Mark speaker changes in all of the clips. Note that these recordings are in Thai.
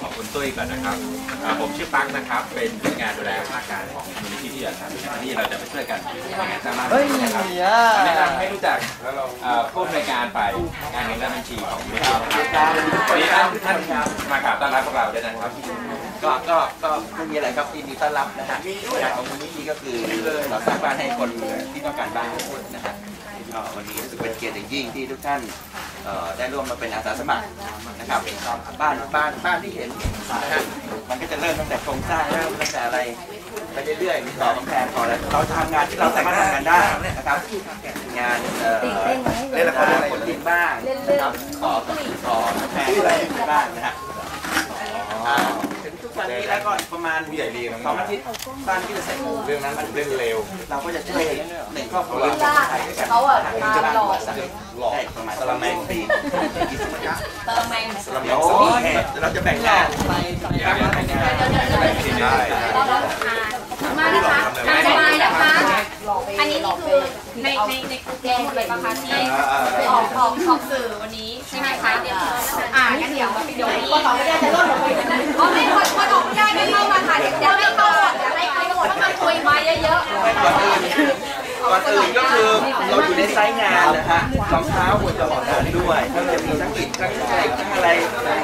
Speaker 1: ขอบคุณตุ้ยก่อนนะครับอ่าผมชื่อปังนะครับ เป็นผู้งานดูแลภาคการของมูลนิธิที่อาสาที่นี่เราจะไปช่วยกันทำงานสร้างบ้าน
Speaker 2: เฮ้ย
Speaker 1: นะครับ
Speaker 2: อะ
Speaker 1: แนะนำให้รู้จักเอ่อผู้อำนวยการฝ่ายการเงินและบัญชีของมูลนิธินะครับวันนี้ท่านท่านมากราบต้อนรับพวกเราด้วยนะครับ
Speaker 2: ก็ก็ก็ไม่มีอะไรครับยินดีต้อนรับนะฮะงานของมูลนิธิก็คือเราสร้างบ้านให้คนที่ต้องการบ้านทุกคนนะฮะก็วันนี้รู้สึกเป็นเกียรติอย่างยิ่งที่ทุกท่านเอ่อ ได้ร่วมมาเป็นอาสาสมัครนะครับบ้านบ้านบ้านที่เห็นนะฮะมันก็จะเริ่มตั้งแต่โครงสร้างเริ่มตั้งแต่อะไรไปเรื่อยๆมีต่อกำแพงต่อนแล้วเราทำงานที่เราสามารถทำงานได้นะครับงานเล่นละครอะไรคนดินบ้างนะครับต่อต่อกำแพงอะไรบ้างนะฮะอ่าถึง ทุกวันนี้แล้วก็ประมาณสองอาทิตย์บ้านที่จะเสร็จ
Speaker 1: เรื่องนั้นเรื่องเร็ว
Speaker 2: เราก็จะช่วยหนึ่งครอบครัวไทยด้วยกัน
Speaker 3: เขาอะ
Speaker 2: ผมจะ
Speaker 3: มาหลอก
Speaker 2: สได้ประมาณสลัมแมงปี
Speaker 3: เติมแมง
Speaker 2: สลัมแมงปีเราจะแบ่งงานไปแบ่งงาน
Speaker 1: ได้
Speaker 3: ต้อนรับมานะคะมาสบายนะคะ อันนี้นี่คือในในในกลุ่มหมดเลยปะคะที่ออกออกออกสื่อวันนี้ใช่ไหมคะอ่างั้นเดี๋ยวเดี๋ยวคน ก่อนอื่
Speaker 2: นก็คือเราอยู่ในไซต์งานนะฮะรองเท้าควรจะออกงานด้วยก็จะมีทั้งอิฐทั้งเหล็กทั้งอะไร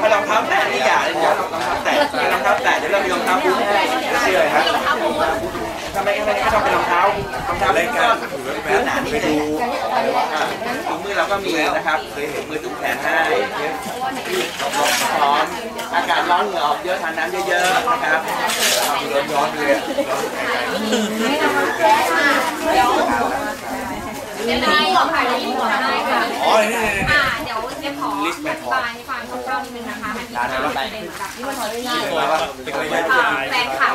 Speaker 2: ถ้ารองเท้าแตะนี่อย่าเลยอย่ารองเท้าแตะรองเท้าแตะเดี๋ยวเรามีรองเท้าบูทให้เชื่อครับทำไมทำไมไม่ต้องเป็นรองเท้ารองเท้าเล่นกันพื้นหนานี่เลยถุงมือเราก็มีนะครับเคยเห็นมือถุงแขนให้ร้อนอากาศร้อนเหงื่อออกเยอะทานน้ำเยอะๆนะครับร้อนร้อนเลย
Speaker 3: เดี๋ยวเดี๋ยวนี้หมวกค่ะเดี๋ยวนี้หมวกให้ค่ะ
Speaker 1: อ๋อนี่
Speaker 3: อ่าเดี๋ยวเจะขออธิบายให้ฟังคร่าวๆนิดนึงนะคะมันมีประเด็นแบบที่มันที่
Speaker 1: ตัวว่ายะ
Speaker 3: อ่าแฟนคลับ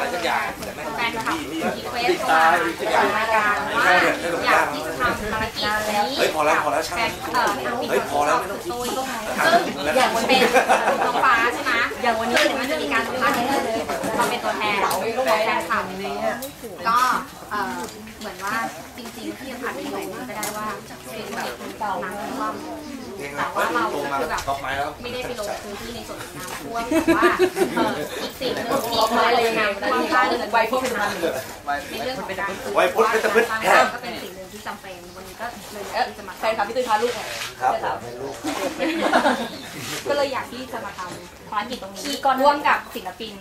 Speaker 3: แฟนคลับรีเควสเข้ามาจากรายการว่าอยากที่จะทำภารกิจนี้
Speaker 1: เฮ้ยพอแล้วพอแล้วช่าง
Speaker 3: เฮ้
Speaker 1: ยพอแล้วไม่ต้องคิด
Speaker 3: ตุ้ยซึ่งอย่างวันเป็นน้องฟ้าใช่ไหมอย่างวันนี้มันจะมีการสัมภาษณ์นิดนึงเราเป็นตัวแทนของแฟนคลับก็เอ่อเหมือน ว่าจริงๆที่จะผ่านไปหน่อยนึงก็ได้ว่าเป็นเด็กน้ำท่วมแต่ว่าเราคือแบบ
Speaker 1: ไม่
Speaker 3: ได้ไปลงพื้นที่ในส่วนน้ำท่วมแต่ว่าอีกสิ่งหนึ่งที่เราเลยนำท่วมบ้าเรือนไวพวกเป็นมันในเรื่องของการปลูก
Speaker 1: ไว้พุทธก็จะพึ่งแพทย์
Speaker 3: ก็เป็นสิ่งหนึ่งที่จำเป็นวันนี้ก็เลยที่จะมา
Speaker 4: แฟนคลับพี่ตุ้ยพาลูก
Speaker 1: ครับลู
Speaker 3: กก็เลยอยากที่จะมาทำภารกิจตรงนี้ร่วมกับศิลปิน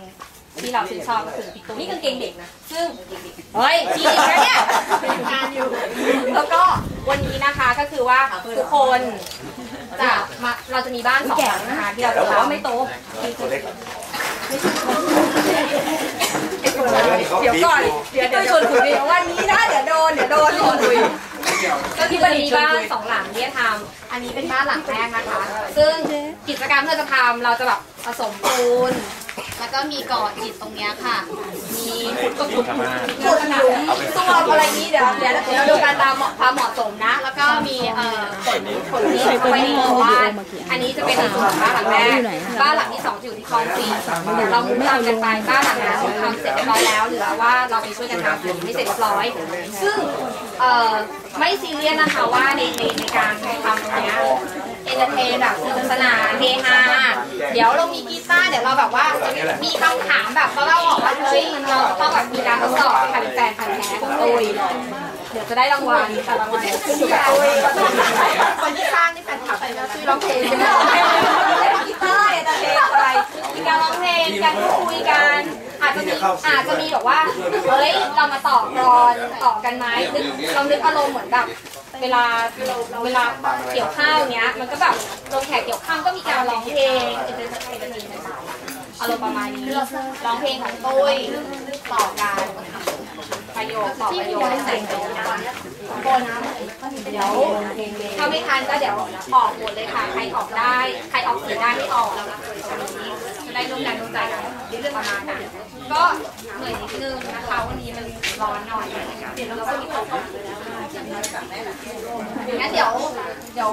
Speaker 3: ที่เราชื่นชอบก็คือพี่ตุ้ยนี่กางเกงเด็กนะ ซึ่งเฮ้ยจริงนะเนี่ยเป็นงานอยู่ แล้วก็วันนี้นะคะก็คือว่าทุกคนจะมาเราจะมีบ้านสองหลังนะคะที่เราจะทำไม่โต
Speaker 1: ตัวเล็ก
Speaker 4: เดี๋ยวก่อนเดี๋ยวตุ้ยชวนคุยเดี๋ยววันนี้นะเดี๋ยวโดนเดี๋ยวโดนชวนคุย
Speaker 3: ก็คือวันนี้บ้านสองหลังที่จะทำอันนี้เป็นบ้านหลังแรกนะคะ ซึ่งกิจกรรมที่เราจะทำเราจะแบบผสมปูน แล้วก็มีก่ออิฐตรงเนี้ยค่ะ มีขุดก็ขุดขุดขุดหลุมซ่วมอะไรนี้เดี๋ยวเดี๋ยวเดี๋ยวดูการตามความเหมาะสมนะ แล้วก็มีเอ่อขนขนนี้เข้าไปในตัวบ้าน อันนี้จะเป็นในส่วนของบ้านหลังแรกบ้านหลังที่สองจะอยู่ที่คลองสี่เดี๋ยวเรามุ่งตามกันไปบ้านหลังนั้นทำเสร็จเรียบร้อยแล้วเหลือว่าเราไปช่วยกันทำให้เสร็จเรียบร้อย ซึ่งเอ่อไม่ซีเรียสนะคะว่าในในในการทำตรงเนี้ยเอนเตอร์เทนแบบสนุกสนานเฮฮาเดี๋ยวเรามีกีตาร์ เราแบบว่ามีคำถามแบบเราเล่าอกว่าเฮ้ยเราต้องแบบมีการทดสอบใครเป็นแฟนพันแท้ของตุยเดี๋ยวจะได้รางวัลแต่รางวัลขึ้นอยู่กับตุยคนที่สร้างนี่แฟนคลับไปแล้วชื่อร้องเพลงใช่ไหมกีตาร์อนเตอร์เทนอะไรมีการร้องเพลงการพูดคุยกันอาจจะมีอาจจะมีแบบว่าเฮ้ยเรามาต่อกรอนต่อกันไหมนึกเรานึกอารมณ์เหมือนแบบเวลาเวลาเกี่ยวข้าวเนี้ย มันก็แบบลงแขกเกี่ยวข้าวก็มีการร้องเพลงเอนเตอร์เทนเอนเต อารมณ์ประมาณนี้ร้องเพลงของตุ้ยต่อการประโยคต่อประโยคใส่ตรงกันคนเดี๋ยวถ้าไม่ทันก็เดี๋ยวออกหมดเลยค่ะ ใครออกได้ ใครออกเสียได้ไม่ออกจะได้ร่วมกันร่วมใจกันเรื่องประมาณนั้นก็เหนื่อยนิดนึงนะคะวันนี้มันร้อนหน่อยเดี๋ยวเราก็มีความงั้นเดี๋ยวเดี๋ยว